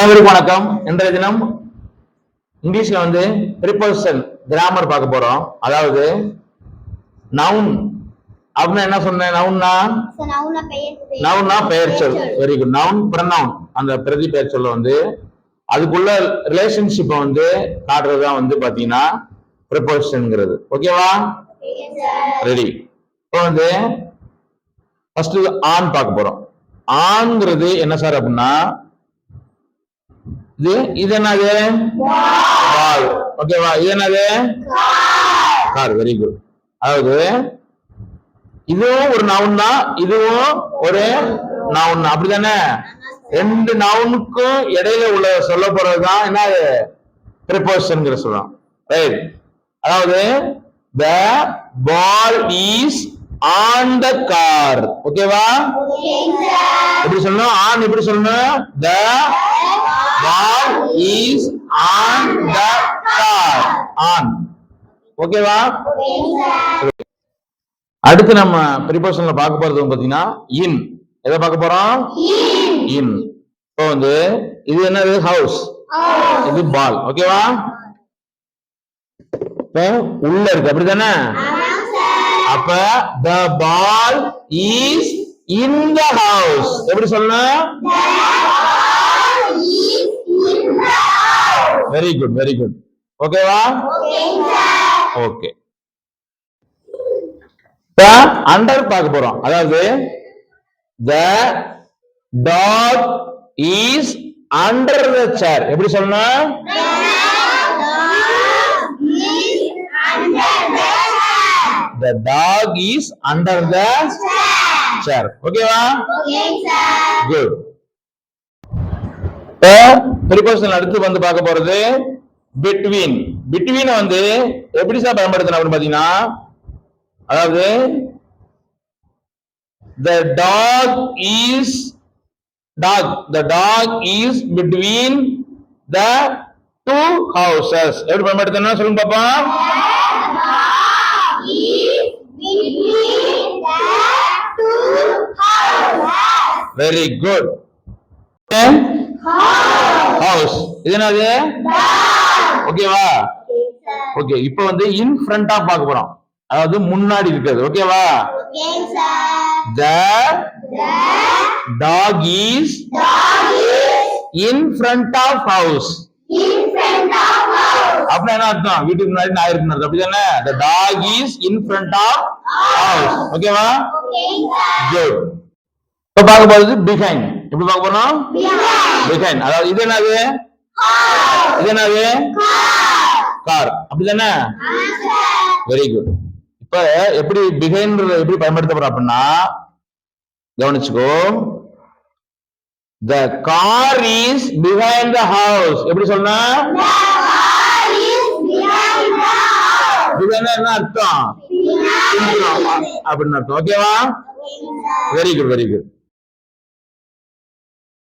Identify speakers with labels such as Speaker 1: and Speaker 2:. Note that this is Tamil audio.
Speaker 1: அனைவருக்கும் வணக்கம். இன்றைய தினம் இங்கிலீஷ்ல வந்து ப்ரிப்போசிஷன் கிராமர் பார்க்க போறோம். அதாவது நவுன் அப்படின்னா என்ன சொன்னேன்? நவுன்னா. நவுன்னா பெயர் சொல். வெரி குட் நவுன் ப்ரனவுன் அந்த பிரதி பெயர் சொல்ல வந்து அதுக்குள்ள ரிலேஷன்ஷிப்பை வந்து காட்டுறது தான் வந்து பாத்தீங்கன்னா ப்ரிப்போசிஷன்ங்கிறது ஓகேவா. ரெடி இப்போ வந்து ஃபர்ஸ்ட் ஆன் பார்க்க போறோம். ஆண்ங்கிறது என்ன சார் அப்படின்னா இது இது என்னது? பால் ஓகேவா இது என்னது? கார். வெரி குட் அதாவது இதுவும் ஒரு நவுன் தான். இதுவும் ஒரு நவுன் தான் அப்படிதானே ரெண்டு நவுனுக்கும் இடையில உள்ள சொல்ல போறதுதான் என்ன ப்ரிப்போசிஷன்ங்கிற சொல்றோம் ரைட் அதாவது the ball is on the car ஓகேவா. எப்படி சொல்லணும்? ஆன் எப்படி சொல்லணும்? The ball is on the car on ஓகேவா அடுத்து நம்ம ப்ரிபோஷன்ல பார்க்க போறது பாத்தீங்கன்னா இன் எதை பார்க்க போறோம்? இன் இப்போ வந்து இது என்னது? ஹவுஸ் இது பால் ஓகேவா இப்போ உள்ள இருக்கு. அப்படிதானே அப்ப த ball is in the house எப்படி சொல்லணும்? வெரி குட் வெரி குட் ஓகேவா. ஓகே அண்டர் பார்க்க போறோம். அதாவது the dog is under the chair எப்படி சொல்லணும் the dog is under the chair ஓகேவா. குட் ப்ரிப்போசல் அடுத்து வந்து பார்க்க போறது பிட்வீன் பிட்வீன் வந்து எப்படி சார் பயன்படுத்தணும் அப்படின்னு பாத்தீங்கன்னா அதாவது the dog is dog the dog is between the two houses எப்படி பயன்படுத்தணும் சொல்லுங்க பாப்பா. வெரி குட் ஹவுஸ் இது என்னது? ஓகேவா ஓகே இப்போ வந்து இன் ஃப்ரண்ட் ஆஃப் பார்க்க போறோம். அதாவது முன்னாடி இருக்கிறது. ஓகேவா the dog is in front of house அப்படின்னா என்ன அர்த்தம்? வீட்டுக்கு முன்னாடி நான் இருக்குன்னு அப்படி தானே the dog is in front of house ஓகேவா
Speaker 2: ஜோ
Speaker 1: குட் இப்போ பார்க்க போறது பிஹைண்ட் எப்படி பார்க்க போறோம்? பிஹைண்ட் அதாவது இது என்னது? இது என்னது? கார் அப்படிதானே. வெரி குட் இப்ப எப்படி பிஹைண்ட் எப்படி பயன்படுத்த போறோம் அப்படின்னா கவனிச்சுக்கோ. The car is behind the house எப்படி சொன்னா? என்ன அர்த்தம். அப்படின்னு அர்த்தம். ஓகேவா. Very good very good